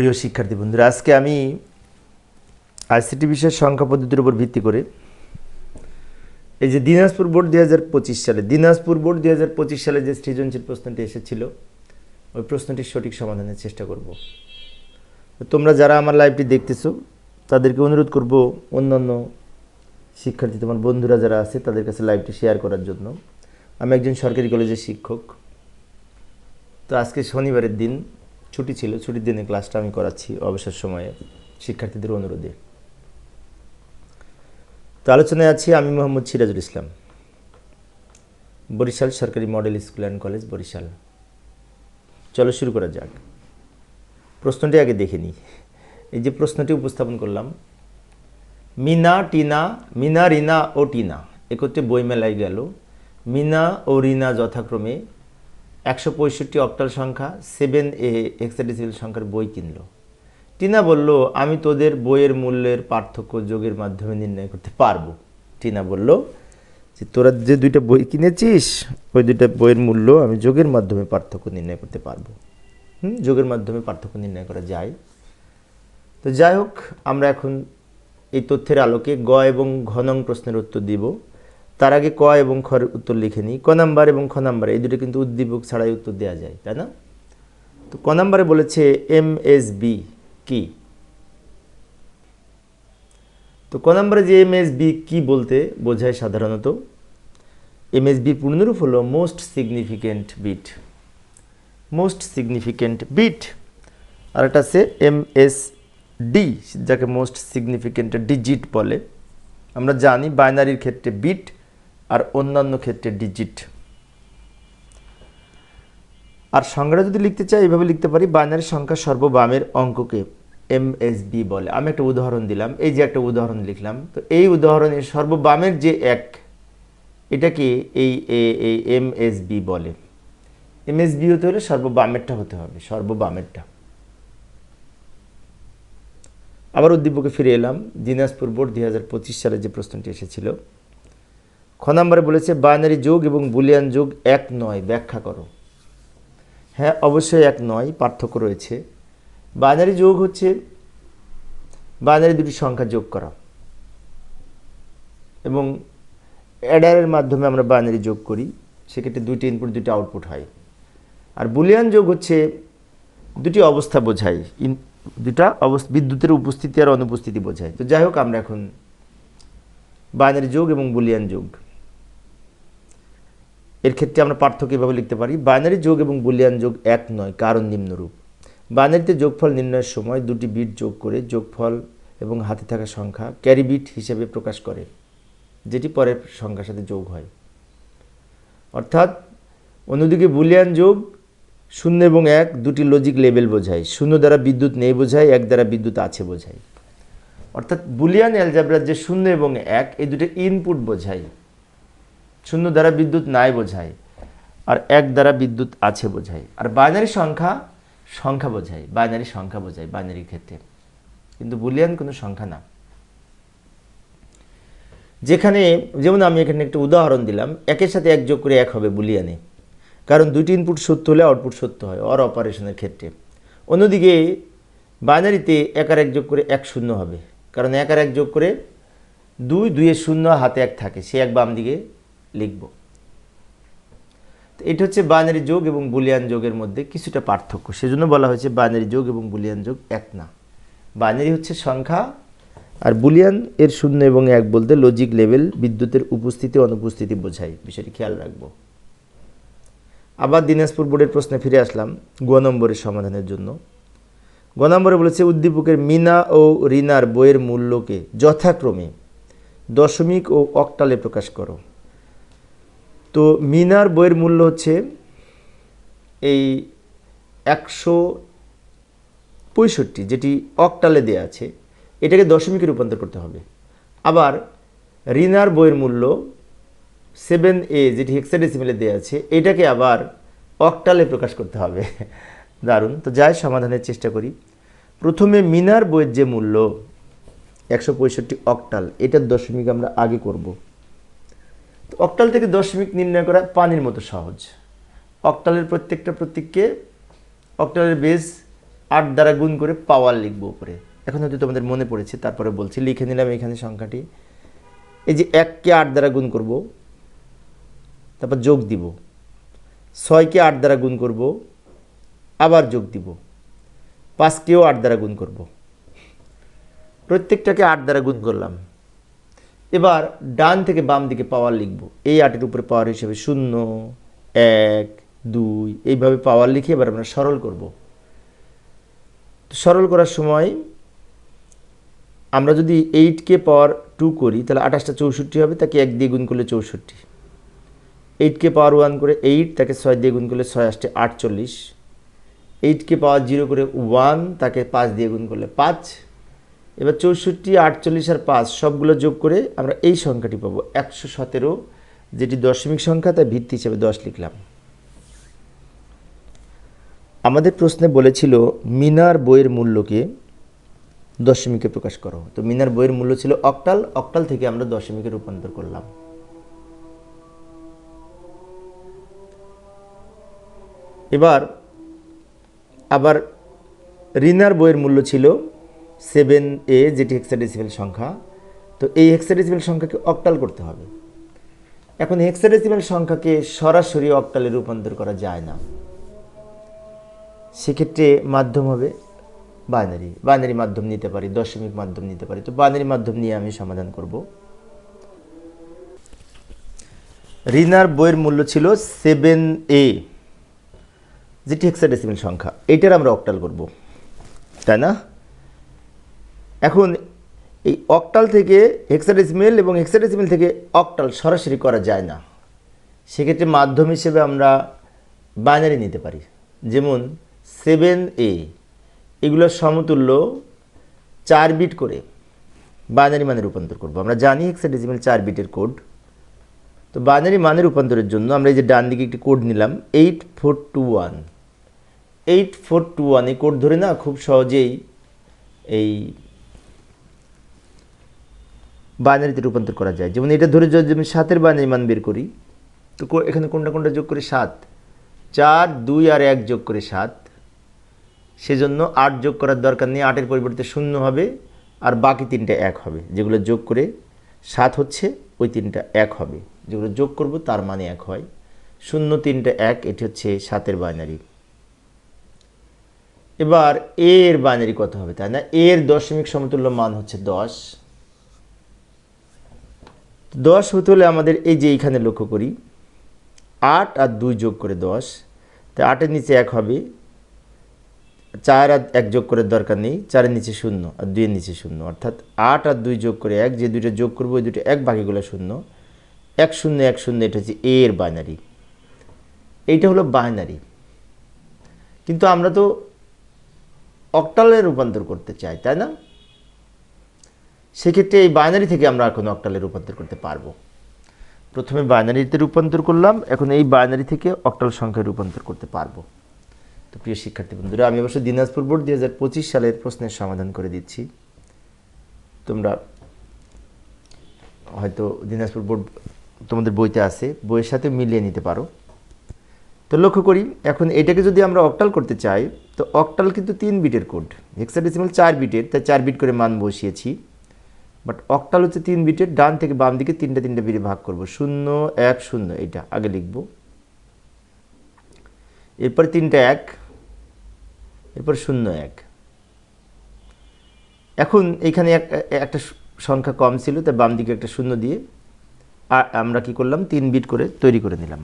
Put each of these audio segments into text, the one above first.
প্রিয় শিক্ষার্থী বন্ধুরা, আজকে আমি আইসিটি বিষয়ের সংখ্যা পদ্ধতির উপর ভিত্তি করে এই যে দিনাজপুর বোর্ড দুই হাজার পঁচিশ সালে, দিনাজপুর বোর্ড দুই হাজার পঁচিশ সালে যে সৃজনশীল প্রশ্নটি এসেছিল, ওই প্রশ্নটির সঠিক সমাধানের চেষ্টা করব। তোমরা যারা আমার লাইভটি দেখতেছো, তাদেরকে অনুরোধ করব অন্যান্য শিক্ষার্থী, তোমার বন্ধুরা যারা আছে, তাদের কাছে লাইভটি শেয়ার করার জন্য। আমি একজন সরকারি কলেজের শিক্ষক। তো আজকে শনিবারের দিন ছুটি ছিল, ছুটির দিনে ক্লাসটা আমি করাচ্ছি অবসর সময়ে শিক্ষার্থীদের অনুরোধে। তো আলোচনায় আছি আমি মোহাম্মদ সিরাজুল ইসলাম, বরিশাল সরকারি model school and college, Barishal. চলো শুরু করা যাক। প্রশ্নটি আগে দেখে নিই। এই যে প্রশ্নটি উপস্থাপন করলাম, মিনা, টিনা, মিনা, রিনা ও টিনা। একত্রে বইমেলায় গেল, মিনা ও রিনা যথাক্রমে একশো পঁয়ষট্টি অক্টাল সংখ্যা সেভেন এ হেক্সাডেসিমাল সংখ্যার বই কিনল। টিনা বলল, আমি তোদের বইয়ের মূল্যের পার্থক্য যোগের মাধ্যমে নির্ণয় করতে পারব। টিনা বলল, যে তোরা যে দুইটা বই কিনেছিস, ওই দুইটা বইয়ের মূল্য আমি যোগের মাধ্যমে পার্থক্য নির্ণয় করতে পারব। হুম, যোগের মাধ্যমে পার্থক্য নির্ণয় করা যায়। তো যাই হোক, আমরা এখন এই তথ্যের আলোকে গ এবং ঘনং প্রশ্নের উত্তর দিব। তার আগে ক এবং খর উত্তর লিখে নিই। ক নাম্বার এবং খ নাম্বার, এই দুটো কিন্তু উদ্দীপক ছাড়াই উত্তর দেওয়া যায়, তাই না? তো ক নাম্বারে বলেছে এম এস বি, কি? তো ক নাম্বারে যে এম এস বি, কি বলতে বোঝায় সাধারণত? এম এস বি পূর্ণরূপ হলো most significant bit most significant bit আর একটা আছে এম এস ডি, যাকে মোস্ট সিগনিফিকেন্ট ডিজিট বলে। আমরা জানি বাইনারির ক্ষেত্রে বিট আর অন্যান্য ক্ষেত্রে ডিজিট আর সংখ্যাটা যদি লিখতে চাই, এভাবে লিখতে পারি, বাইনারি সংখ্যা সর্ববামের অঙ্ককে এম এস বি বলে। আমি একটা উদাহরণ দিলাম, এই যে একটা উদাহরণ লিখলাম, তো এই উদাহরণে সর্ববামের যে এক, এটাকে এই এই এম এস বি বলে। এম এস বি হতে হলে সর্ববামেরটা হতে হবে, সর্ববামেরটা। আবার উদ্দীপকে ফিরে এলাম, দিনাজপুর বোর্ড দুই হাজার পঁচিশ সালে যে প্রশ্নটি এসেছিল খ নম্বরে বলেছে, বাইনারি যোগ এবং বুলিয়ান যোগ এক নয়, ব্যাখ্যা করো। হ্যাঁ অবশ্যই এক নয়, পার্থক্য রয়েছে। বাইনারি যোগ হচ্ছে, বাইনারি দুটি সংখ্যা যোগ করা। এবং অ্যাডারের মাধ্যমে আমরা বাইনারি যোগ করি, সেক্ষেত্রে দুইটি ইনপুট দুটি আউটপুট হয়। আর বুলিয়ান যোগ হচ্ছে, দুটি অবস্থা বোঝায়। ইন, দুটা অবস্থা, বিদ্যুতের উপস্থিতি আর অনুপস্থিতি বোঝায়। তো যাই হোক, আমরা এখন বাইনারি যোগ এবং বুলিয়ান যোগ। এর ক্ষেত্রে আমরা পার্থক্য এভাবে লিখতে পারি, বাইনারি যোগ এবং বুলিয়ান যোগ এক নয়, কারণ নিম্নরূপ। বাইনারিতে যোগফল নির্ণয়ের সময় দুটি বিট যোগ করে যোগফল এবং হাতে থাকা সংখ্যা ক্যারি বিট হিসেবে প্রকাশ করে, যেটি পরের সংখ্যার সাথে যোগ হয়। অর্থাৎ অন্যদিকে বুলিয়ান যোগ শূন্য এবং এক দুটি লজিক লেভেল বোঝায়, শূন্য দ্বারা বিদ্যুৎ নেই বোঝায়, এক দ্বারা বিদ্যুৎ আছে বোঝায়। অর্থাৎ বুলিয়ান অ্যালজাবরার যে শূন্য এবং এক, এই দুটো ইনপুট বোঝায়। শূন্য দ্বারা বিদ্যুৎ নাই বোঝায়, আর এক দ্বারা বিদ্যুৎ আছে বোঝায়। আর বাইনারি সংখ্যা সংখ্যা বোঝায়, বাইনারি সংখ্যা বোঝায় বাইনারির ক্ষেত্রে। কিন্তু বুলিয়ান কোনো সংখ্যা না। যেখানে, যেমন আমি এখানে একটা উদাহরণ দিলাম, একের সাথে এক যোগ করে এক হবে বুলিয়ানে। কারণ দুটি ইনপুট সত্য হলে আউটপুট সত্য হয় অর অপারেশনের ক্ষেত্রে। অন্যদিকে, বাইনারিতে এক আর এক যোগ করে এক শূন্য হবে। কারণ এক আর এক যোগ করে দুই, দুইয়ের শূন্য হাতে এক থাকে, সে এক বাম দিকে লিখব। এটা হচ্ছে বাইনারি যোগ এবং বুলিয়ান যোগের মধ্যে কিছুটা পার্থক্য। সেজন্য বলা হয়েছে বাইনারি যোগ এবং বুলিয়ান যোগ এক না। বাইনারি হচ্ছে সংখ্যা আর বুলিয়ান এর শূন্য এবং এক বলতে লজিক লেভেল বিদ্যুতের উপস্থিতি, অনুপস্থিতি বোঝায় বিষয়টি খেয়াল রাখব। আবার দিনাজপুর বোর্ডের প্রশ্নে ফিরে আসলাম গ নম্বরের সমাধানের জন্য। গ নম্বরে বলেছে, উদ্দীপকের মিনা ও রিনার বইয়ের মূল্যকে যথাক্রমে দশমিক ও অক্টালে প্রকাশ করো। তো মিনার বইয়ের মূল্য হচ্ছে এই একশো পঁয়ষট্টি, যেটি অকটালে দেয়া আছে। এটাকে দশমিকে রূপান্তর করতে হবে। আবার রিনার বইয়ের মূল্য সেভেন এ, যেটি হেক্সাডেসিমেলে দেওয়া আছে, এটাকে আবার অকটালে প্রকাশ করতে হবে। দারুণ। তো যাই, সমাধানের চেষ্টা করি। প্রথমে মিনার বইয়ের যে মূল্য, একশো পঁয়ষট্টি অক্টাল, এটার দশমিক আমরা আগে করব। অক্টাল থেকে দশমিক নির্ণয় করা পানির মতো সহজ। অক্টালের প্রত্যেকটা প্রতীককে অক্টালের বেজ আট দ্বারা গুণ করে পাওয়ার লিখব উপরে। এখন হয়তো তোমাদের মনে পড়েছে, তারপরে বলছি। লিখে নিলাম এখানে সংখ্যাটি। এই যে এককে আট দ্বারা গুণ করব, তারপর যোগ দিব। ছয়কে আট দ্বারা গুণ করব, আবার যোগ দিব। পাঁচকেও আট দ্বারা গুণ করব। প্রত্যেকটাকে আট দ্বারা গুণ করলাম। এবার ডান থেকে বাম দিকে পাওয়ার লিখব। এই আটের উপরে পাওয়ার হিসেবে শূন্য, এক, দুই, এইভাবে পাওয়ার লিখে এবার আমরা সরল করব। তো সরল করার সময় আমরা যদি এইটকে পাওয়ার টু করি, তাহলে আঠাশটা চৌষট্টি হবে, তাকে এক দিয়ে গুণ করলে চৌষট্টি। এইটকে পাওয়ার ওয়ান করে এইট তাকে ছয় দিয়ে গুণ করলে ছয় আসতে আটচল্লিশ। এইটকে পাওয়ার জিরো করে ওয়ান তাকে পাঁচ দিয়ে গুণ করলে পাঁচ। এবার চৌষট্টি, আটচল্লিশ আর পাঁচ, সবগুলো যোগ করে আমরা এই সংখ্যাটি পাবো। একশো সতেরো, যেটি দশমিক সংখ্যা, তার ভিত্তি হিসেবে দশ লিখলাম। আমাদের প্রশ্নে বলেছিল, মিনার বইয়ের মূল্যকে দশমিকে প্রকাশ করো। তো মিনার বইয়ের মূল্য ছিল অক্টাল অক্টাল থেকে আমরা দশমিকে রূপান্তর করলাম। এবার, আবার রিনার বইয়ের মূল্য ছিল সেভেন এ যেটি হেক্সাডেসিমেল সংখ্যা, তো এই হেক্সাডেসিমেল সংখ্যাকে অক্টাল করতে হবে। এখন হেক্সাডেসিমেল সংখ্যাকে সরাসরি অক্টালে রূপান্তর করা যায় না। সেক্ষেত্রে মাধ্যম হবে বাইনারি বাইনারি মাধ্যম নিতে পারি, দশমিক মাধ্যম নিতে পারি। তো বাইনারি মাধ্যম নিয়ে আমি সমাধান করব। রিনার বইয়ের মূল্য ছিল সেভেন এ যেটি হেক্সাডেসিমেল সংখ্যা। এইটার আমরা অক্টাল করব। তাই না? এখন এই অকটাল থেকে হেক্সাডেসিমেল এবং হেক্সাডেসিমেল থেকে অকটাল সরাসরি করা যায় না। সেক্ষেত্রে মাধ্যম হিসেবে আমরা বাইনারি নিতে পারি। যেমন সেভেন এ এগুলোর সমতুল্য চার বিট করে বাইনারি মানে রূপান্তর করব। আমরা জানি হেক্সাডেসিমেল চার বিটের কোড তো বাইনারি মানে রূপান্তরের জন্য আমরা এই যে ডান দিকে একটি কোড নিলাম eight four two one eight four two one এই কোড ধরে না খুব সহজেই এই বাইনারিতে রূপান্তর করা যায়। যেমন এটা ধরে যদি আমি সাতের বাইনারি মান বের করি, তো এখানে কোনটা কোনটা যোগ করে? সাত। চার, দুই আর এক যোগ করে সাত। সেজন্য আট যোগ করার দরকার নেই, আটের পরিবর্তে শূন্য হবে, আর বাকি তিনটা এক হবে। যেগুলো যোগ করে সাত হচ্ছে, ওই তিনটা এক হবে। যেগুলো যোগ করব, তার মানে এক হয়। শূন্য, তিনটা এক, এটি হচ্ছে সাতের বাইনারি এবার এর বাইনারি কত হবে, তাই না? এর দশমিক সমতুল্য মান হচ্ছে দশ। দশ হতে হলে আমাদের এই যে এইখানে লক্ষ্য করি, আট আর দুই যোগ করে দশ তাই আটের নিচে এক হবে, চার আর এক যোগ করার দরকার নেই, চারের নিচে শূন্য আর দুইয়ের নিচে শূন্য, অর্থাৎ আট আর দুই যোগ করে এক, যে দুইটা যোগ করব ওই দুটো এক বাকিগুলো শূন্য, এক শূন্য এক শূন্য, এটা হচ্ছে এ এর বাইনারি এইটা হলো বাইনারি কিন্তু আমরা তো অক্টালে রূপান্তর করতে চাই, তাই না? সেক্ষেত্রে এই বাইনারি থেকে আমরা এখন অক্টালে রূপান্তর করতে পারব। প্রথমে বাইনারিতে রূপান্তর করলাম, এখন এই বাইনারি থেকে অক্টাল সংখ্যায় রূপান্তর করতে পারব। তো প্রিয় শিক্ষার্থী বন্ধুরা, আমি অবশ্য দিনাজপুর বোর্ড দুই হাজার পঁচিশ সালের প্রশ্নের সমাধান করে দিচ্ছি। তোমরা হয়তো দিনাজপুর বোর্ড তোমাদের বইতে আছে, বইয়ের সাথে মিলিয়ে নিতে পারো। তো লক্ষ্য করি, এখন এটাকে যদি আমরা অক্টাল করতে চাই, তো অক্টাল কিন্তু তিন বিটের কোড হেক্সাডেসিমাল চার বিটের, তাই চার বিট করে মান বসিয়েছি। বাট অক্টাল হচ্ছে তিন বিটের ডান থেকে বাম দিকে তিনটা তিনটা বিটে ভাগ করব। শূন্য, এক, শূন্য, এটা আগে লিখব। এরপর তিনটা এক, এরপর শূন্য এক। এখন এখানে একটা সংখ্যা কম ছিল, তাই বাম দিকে একটা শূন্য দিয়ে আমরা কি করলাম? তিন বিট করে তৈরি করে নিলাম।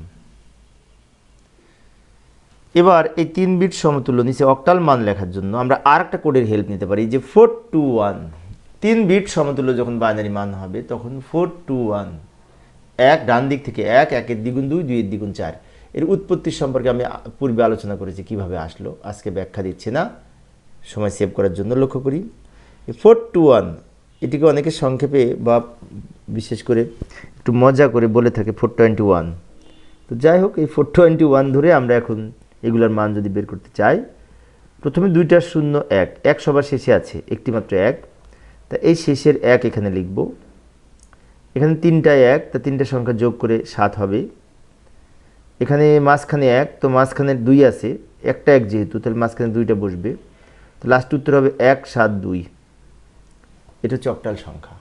এবার এই তিন বিট সমতুল্য নিচে অক্টাল মান লেখার জন্য আমরা আর একটা কোডের হেল্প নিতে পারি যে ফোর টু ওয়ান তিন বিট সমতুল্য যখন বাইনারি মান হবে, তখন ফোর টু ওয়ান এক ডান দিক থেকে এক, একের দ্বিগুণ দুই, দুইয়ের দ্বিগুণ চার। এর উৎপত্তি সম্পর্কে আমি পূর্বে আলোচনা করেছি, কীভাবে আসলো, আজকে ব্যাখ্যা দিচ্ছি না। সময় সেভ করার জন্য লক্ষ্য করি। ফোর টু ওয়ান এটিকে অনেকে সংক্ষেপে বা বিশেষ করে একটু মজা করে বলে থাকে ফোর টোয়েন্টি ওয়ান তো যাই হোক, এই ফোর টোয়েন্টি ওয়ান ধরে আমরা এখন এগুলোর মান যদি বের করতে চাই, প্রথমে দুইটা শূন্য এক এক সবার শেষে আছে একটি মাত্র এক। তা এই শেষের এক এখানে লিখব। এখানে তিনটায় এক, তা তিনটা সংখ্যা যোগ করে সাত হবে। এখানে মাঝখানে এক, তো মাঝখানে দুই আছে। একটা এক যেহেতু, তাহলে মাঝখানে দুইটা বসবে। তো লাস্ট উত্তর হবে এক, সাত, দুই। এটা হচ্ছে অক্টাল সংখ্যা।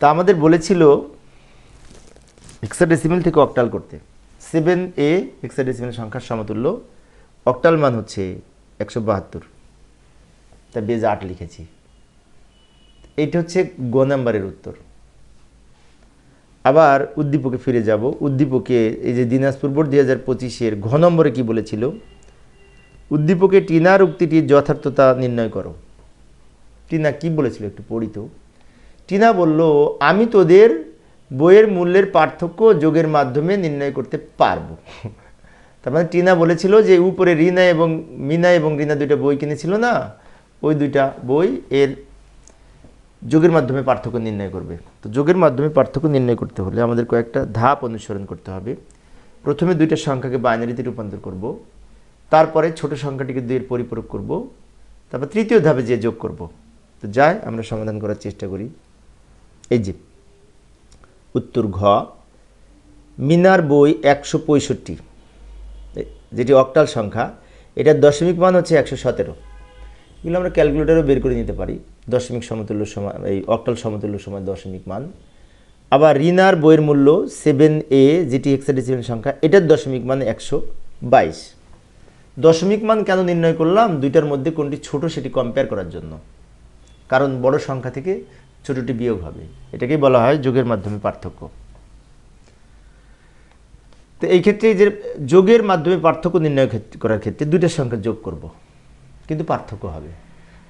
তা আমাদের বলেছিল হেক্সাডেসিমেল থেকে অক্টাল করতে। সেভেন এ হেক্সাডেসিমেল সংখ্যার সমতুল্য। অক্টাল মান হচ্ছে একশো বাহাত্তর। তা বেজ আট লিখেছি। এইটা হচ্ছে গ নাম্বারের উত্তর। আবার উদ্দীপকে ফিরে যাব। উদ্দীপকে এই যে দিনাজপুর বোর্ড দুই হাজার পঁচিশের ঘ নম্বরে কী বলেছিল? উদ্দীপকে টিনার উক্তিটির যথার্থতা নির্ণয় করো। টিনা কি বলেছিল একটু পড়িত টিনা বলল, আমি তোদের বইয়ের মূল্যের পার্থক্য যোগের মাধ্যমে নির্ণয় করতে পারব। তার মানে টিনা বলেছিল যে উপরে রিনা এবং মিনা এবং রিনা দুইটা বই কিনেছিল না? ওই দুইটা বই এর যোগের মাধ্যমে পার্থক্য নির্ণয় করবে। তো যোগের মাধ্যমে পার্থক্য নির্ণয় করতে হলে আমাদের কয়েকটা ধাপ অনুসরণ করতে হবে। প্রথমে দুইটা সংখ্যাকে বাইনারিতে রূপান্তর করব, তারপরে ছোট সংখ্যাটিকে দুইয়ের পরিপূরক করব, তারপর তৃতীয় ধাপে যে যোগ করব। তো যাই, আমরা সমাধান করার চেষ্টা করি। এই যে, উত্তর ঘ, মিনার বই একশো পঁয়ষট্টি, যেটি অক্টাল সংখ্যা, এটার দশমিক মান হচ্ছে একশো সতেরো। এগুলো আমরা ক্যালকুলেটারও বের করে নিতে পারি। দশমিক সমতুল্য সময় এই অক্টাল সমতুল্য সময় দশমিক মান। আবার রিনার বইয়ের মূল্য সেভেন এ যেটি হেক্সাডেসিমেল সংখ্যা, এটার দশমিক মান একশো বাইশ। দশমিক মান কেন নির্ণয় করলাম? দুইটার মধ্যে কোনটি ছোট সেটি কম্পেয়ার করার জন্য। কারণ বড় সংখ্যা থেকে ছোটটি বিয়োগ হবে। এটাকেই বলা হয় যোগের মাধ্যমে পার্থক্য। তো এই ক্ষেত্রে যে যোগের মাধ্যমে পার্থক্য নির্ণয় করার ক্ষেত্রে দুইটা সংখ্যা যোগ করব। কিন্তু পার্থক্য হবে।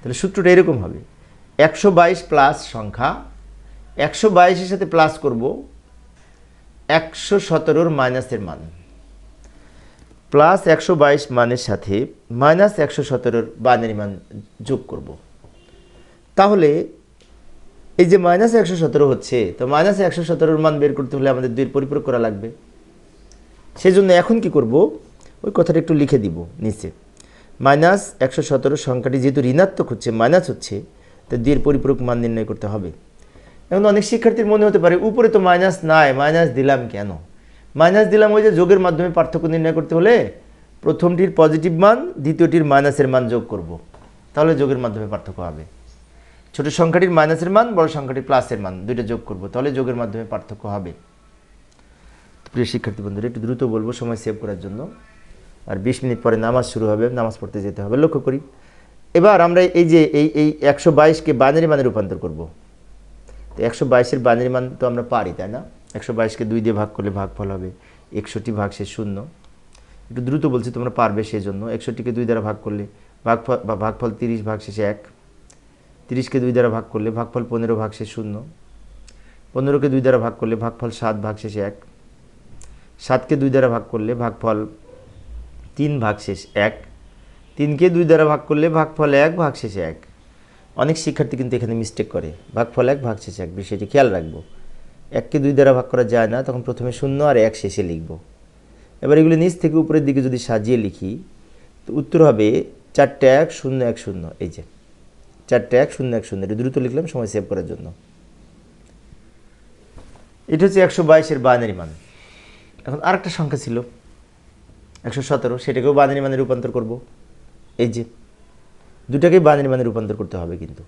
তাহলে সূত্রটা এরকম হবে। একশো বাইশ প্লাস সংখ্যা, একশো বাইশের সাথে প্লাস করব, একশো সতেরোর মাইনাসের মান। প্লাস একশো বাইশ মানের সাথে মাইনাস একশো সতেরোর বাইনারি মান যোগ করব। তাহলে এই যে মাইনাস একশো সতেরো হচ্ছে, তো মাইনাস একশো সতেরোর মান বের করতে হলে আমাদের দুইয়ের পরিপূরক করা লাগবে। সেই জন্য এখন কি করব? ওই কথাটা একটু লিখে দিব নিচে। মাইনাস একশো সতেরো সংখ্যাটি যেহেতু ঋণাত্মক হচ্ছে, মাইনাস হচ্ছে, তো দুইয়ের পরিপূরক মান নির্ণয় করতে হবে। এখন অনেক শিক্ষার্থীর মনে হতে পারে, উপরে তো মাইনাস নাই, মাইনাস দিলাম কেন? মাইনাস দিলাম ওই যে যোগের মাধ্যমে পার্থক্য নির্ণয় করতে হলে প্রথমটির পজিটিভ মান, দ্বিতীয়টির মাইনাসের মান যোগ করব। তাহলে যোগের মাধ্যমে পার্থক্য হবে। ছোট সংখ্যাটির মাইনাসের মান, বড় সংখ্যাটির প্লাসের মান, দুইটা যোগ করব, তাহলে যোগের মাধ্যমে পার্থক্য হবে। প্রিয় শিক্ষার্থী বন্ধুরা, একটু দ্রুত বলব, সময় সেভ করার জন্য। আর বিশ মিনিট পরে নামাজ শুরু হবে, নামাজ পড়তে যেতে হবে। লক্ষ্য করি। এবার আমরা এই যে এই এই একশো বাইশকে বাইনারি মানে রূপান্তর করব। তো একশো বাইশের বাইনারি মান তো আমরা পারি, তাই না? একশো বাইশকে দুই দিয়ে ভাগ করলে ভাগফল হবে। একষট্টি ভাগ সে শূন্য। একটু দ্রুত বলছি, তোমরা পারবে সেই জন্য একষট্টিকে দুই দ্বারা ভাগ করলে ভাগফল, বা ভাগফল তিরিশ ভাগ শেষে এক। তিরিশকে দুই দ্বারা ভাগ করলে ভাগফল পনেরো ভাগ শেষ শূন্য। পনেরোকে দুই দ্বারা ভাগ করলে ভাগফল সাত ভাগ শেষে এক। সাতকে দুই দ্বারা ভাগ করলে ভাগফল তিন ভাগ শেষ এক। তিনকে দুই দ্বারা ভাগ করলে ভাগফল এক, ভাগ শেষে এক। অনেক শিক্ষার্থী কিন্তু এখানে মিস্টেক করে। ভাগফল এক, ভাগ শেষে এক। বিষয়টি খেয়াল রাখব। এককে দুই দ্বারা ভাগ করা যায় না, তখন প্রথমে শূন্য আর এক শেষে লিখব। এবার এগুলো নিচ থেকে উপরের দিকে যদি সাজিয়ে লিখি, তো উত্তর হবে চারটে এক, শূন্য এক, শূন্য। এই যে, চারটে এক, শূন্য এক, শূন্য। এটা দ্রুত লিখলাম, সময় সেভ করার জন্য। এটা হচ্ছে একশো বাইশের বাইনারি মান। এখন আরেকটা সংখ্যা ছিল। একশো সতেরো, সেটাকেও বাইনারি মানে রূপান্তর করব। এই যে, দুটাকেই বাইনারি মানে রূপান্তর করতে হবে কিন্তু।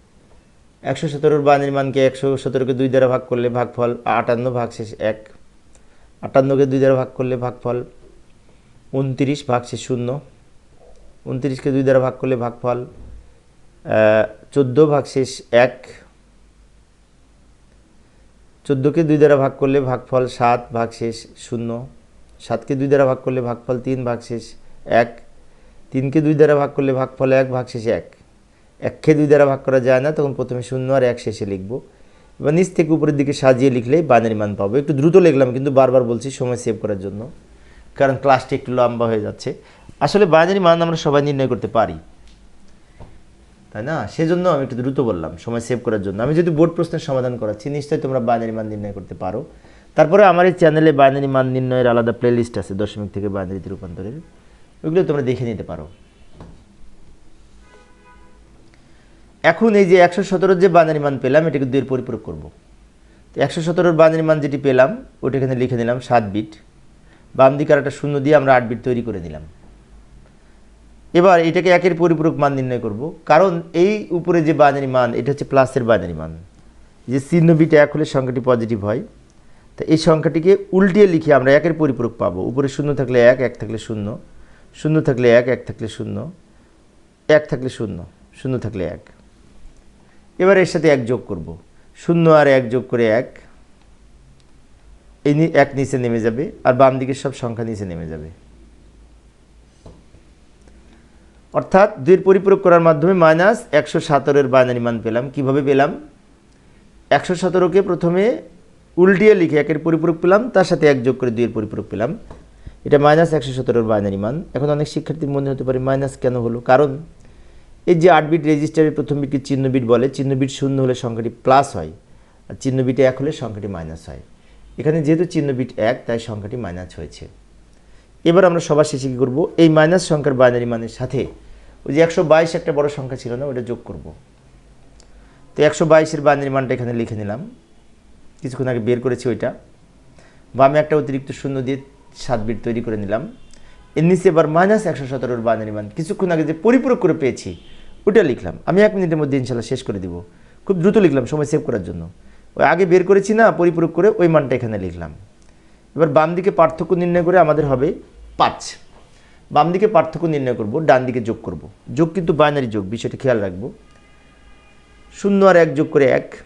একশো সতেরোর বাইনারি মানকে একশো সতেরোকে দুই দ্বারা ভাগ করলে ভাগফল আটান্ন ভাগ শেষ এক। আটান্নকে দুই দ্বারা ভাগ করলে ভাগফল উনতিরিশ, ভাগ শেষ শূন্য। উনতিরিশকে দুই দ্বারা ভাগ করলে ভাগফল চোদ্দ, ভাগ শেষ এক। চোদ্দোকে দুই দ্বারা ভাগ করলে ভাগফল সাত, ভাগ শেষ শূন্য। সাতকে দুই দ্বারা ভাগ করলে ভাগফল তিন ভাগ শেষ এক। তিনকে দুই দ্বারা ভাগ করলে ভাগফল এক ভাগ শেষে এক। এককে দুই দ্বারা ভাগ করা যায় না, তখন প্রথমে শূন্য আর এক শেষে লিখব। এবার নিচ থেকে উপরের দিকে সাজিয়ে লিখলেই বাইনারি মান পাবো। একটু দ্রুত লিখলাম, কিন্তু বারবার বলছি সময় সেভ করার জন্য, কারণ ক্লাসটি একটু লম্বা হয়ে যাচ্ছে। আসলে বাইনারি মান আমরা সবাই নির্ণয় করতে পারি, তাই না? সেজন্য আমি একটু দ্রুত বললাম, সময় সেভ করার জন্য। আমি যদি বোর্ড প্রশ্নের সমাধান করাচ্ছি, নিশ্চয়ই তোমরা বাইনারি মান নির্ণয় করতে পারো। তারপরে আমার এই চ্যানেলে বাইনারি মান নির্ণয়ের আলাদা প্লেলিস্ট আছে, দশমিক থেকে বাইনারিতে রূপান্তরের। ওইগুলো তোমরা দেখে নিতে পারো। এখন এই যে একশো সতেরোর যে বাইনারি মান পেলাম, এটাকে দুইয়ের পরিপূরক করব। তো একশো সতেরোর বাইনারি মান যেটি পেলাম ওটা এখানে লিখে নিলাম সাত বিট বাম দিকে আর একটা শূন্য দিয়ে আমরা আট বিট তৈরি করে দিলাম এবার এটাকে একের পরিপূরক মান নির্ণয় করব। কারণ এই উপরে যে বাইনারি মান, এটা হচ্ছে প্লাসের বাইনারি মান। যে চিহ্ন বিটা এক হলে সংখ্যাটি পজিটিভ হয়। তা এই সংখ্যাটিকে উল্টিয়ে লিখে আমরা একের পরিপূরক পাবো। উপরে শূন্য থাকলে এক এক থাকলে শূন্য। শূন্য থাকলে এক এক থাকলে শূন্য। এক থাকলে শূন্য শূন্য থাকলে এক। এবার এর সাথে এক যোগ করব। শূন্য আর এক যোগ করে এক, এই এক নিচে নেমে যাবে আর বাম দিকের সব সংখ্যা নিচে নেমে যাবে। অর্থাৎ দুইয়ের পরিপূরক করার মাধ্যমে মাইনাস একশো সতেরোর বাইনারি মান পেলাম। কীভাবে পেলাম? একশো সতেরোকে প্রথমে উল্টিয়ে লিখে একের পরিপূরক পেলাম, তার সাথে এক যোগ করে দুইয়ের পরিপূরক পেলাম। এটা মাইনাস একশো সতেরোর বাইনারি মান। এখন অনেক শিক্ষার্থীর মনে হতে পারে মাইনাস কেন হলো? কারণ এই যে আট বিট রেজিস্টারের প্রথম বিটকে চিহ্ন বিট বলে, চিহ্ন বিট শূন্য হলে সংখ্যাটি প্লাস হয়, আর চিহ্ন বিটে এক হলে সংখ্যাটি মাইনাস হয়। এখানে যেহেতু চিহ্ন বিট এক, তাই সংখ্যাটি মাইনাস হয়েছে। এবার আমরা সবার শেষে কী করব? এই মাইনাস সংখ্যার বাইনারি মানের সাথে ওই যে একশো বাইশ একটা বড় সংখ্যা ছিল না ওটা যোগ করব। তো একশো বাইশের বাইনারি মানটা এখানে লিখে নিলাম। কিছুক্ষণ আগে বের করেছি ওইটা। বামে একটা অতিরিক্ত শূন্য দিয়ে সাত বিট তৈরি করে নিলাম। এর নিচে এবার মাইনাস একশো সতেরোর বাইনারি মান। কিছুক্ষণ আগে যে পরিপূরক করে পেয়েছি ওটা লিখলাম। আমি এক মিনিটের মধ্যে ইনশাল্লাহ শেষ করে দিব। খুব দ্রুত লিখলাম, সময় সেভ করার জন্য। ওই আগে বের করেছি না, পরিপূরক করে ওই মানটা এখানে লিখলাম। এবার বাম দিকে পার্থক্য নির্ণয় করে আমাদের হবে পাঁচ। বাম দিকে পার্থক্য নির্ণয় করব, ডান দিকে যোগ করব। যোগ কিন্তু বাইনারি যোগ, বিষয়টা খেয়াল রাখব। শূন্য আর এক যোগ করে এক,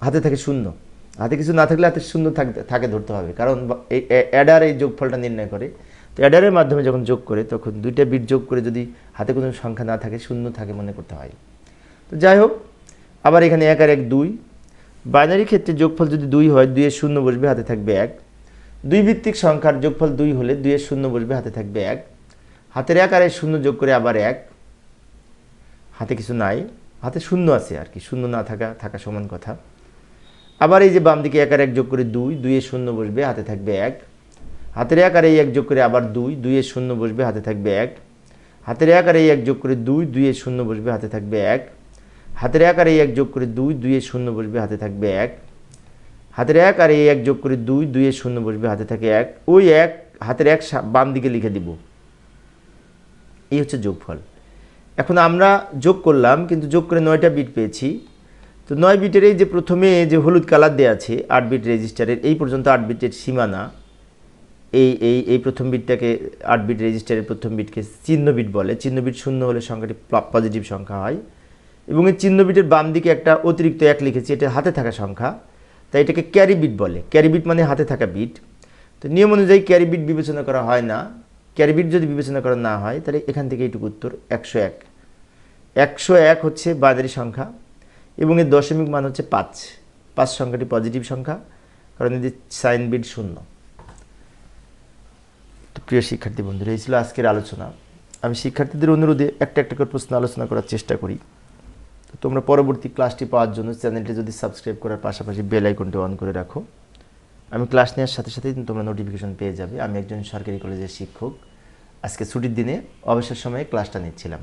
হাতে থাকে শূন্য। হাতে কিছু না থাকলে হাতে শূন্য থাকতে, থাকে ধরতে হবে। কারণ এই অ্যাডার এই যোগফলটা নির্ণয় করে। তো অ্যাডারের মাধ্যমে যখন যোগ করে, তখন দুইটা বিট যোগ করে যদি হাতে কোনো সংখ্যা না থাকে, শূন্য থাকে মনে করতে হয়। তো যাই হোক, আবার এখানে এক আর এক দুই। বাইনারি ক্ষেত্রে যোগফল যদি দুই হয়, দুইয়ের শূন্য বসবে, হাতে থাকবে এক। দুই ভিত্তিক সংখ্যার যোগফল দুই হলে দুইয়ের শূন্য বসবে, হাতে থাকবে এক। হাতের এক আর এক শূন্য যোগ করে আবার এক। হাতে কিছু নাই। হাতে শূন্য আছে আর কি, শূন্য না থাকা থাকা সমান কথা। আবার এই যে বাম দিকে এক আর এক যোগ করে দুই, দুইয়ে শূন্য বসবে, হাতে থাকবে এক। হাতের এক আর এই এক যোগ করে আবার দুই, দুইয়ে শূন্য বসবে, হাতে থাকবে এক। হাতের এক আর এই এক যোগ করে দুই, দুইয়ে শূন্য বসবে, হাতে থাকবে এক। হাতের এক আর এই এক যোগ করে দুই, দুইয়ে শূন্য বসবে, হাতে থাকবে এক। হাতের এক আর এই এক যোগ করে দুই, দুইয়ে শূন্য বসবে, হাতে থাকে এক। ওই এক, হাতের এক বাম দিকে লিখে দিব। এই হচ্ছে যোগফল। এখন আমরা যোগ করলাম, কিন্তু যোগ করে নয়টা বিট পেয়েছি। তো নয় বিটের এই যে প্রথমে যে হলুদ কালার দেওয়া আছে আট বিট রেজিস্টারের, এই পর্যন্ত আট বিটের সীমানা, এই এই এই প্রথম বিটটাকে আট বিট রেজিস্টারের প্রথম বিটকে চিহ্ন বিট বলে। চিহ্ন বিট শূন্য হলে সংখ্যাটি পজিটিভ সংখ্যা হয়। এবং এই চিহ্ন বিটের বাম দিকে একটা অতিরিক্ত এক লিখেছি, এটা হাতে থাকা সংখ্যা। তাই এটাকে ক্যারি বিট বলে। ক্যারি বিট মানে হাতে থাকা বিট। তো নিয়ম অনুযায়ী ক্যারি বিট বিবেচনা করা হয় না। ক্যারি বিট যদি বিবেচনা করা না হয়, তাহলে এখান থেকে এইটুকু উত্তর একশো এক। একশো এক হচ্ছে বাইনারি সংখ্যা। এবং এর দশমিক মান হচ্ছে পাঁচ। পাঁচ সংখ্যাটি পজিটিভ সংখ্যা, কারণ এদের সাইন বিট শূন্য। তো প্রিয় শিক্ষার্থী বন্ধুরা, এই ছিল আজকের আলোচনা। আমি শিক্ষার্থীদের অনুরোধে একটা একটা করে প্রশ্ন আলোচনা করার চেষ্টা করি। তো তোমরা পরবর্তী ক্লাসটি পাওয়ার জন্য চ্যানেলটি যদি সাবস্ক্রাইব করার পাশাপাশি বেল আইকনটি অন করে রাখো। আমি ক্লাস নেওয়ার সাথে সাথেই তোমরা নোটিফিকেশন পেয়ে যাবে। আমি একজন সরকারি কলেজের শিক্ষক। আজকে ছুটির দিনে অবসর সময়ে ক্লাসটা নিচ্ছিলাম।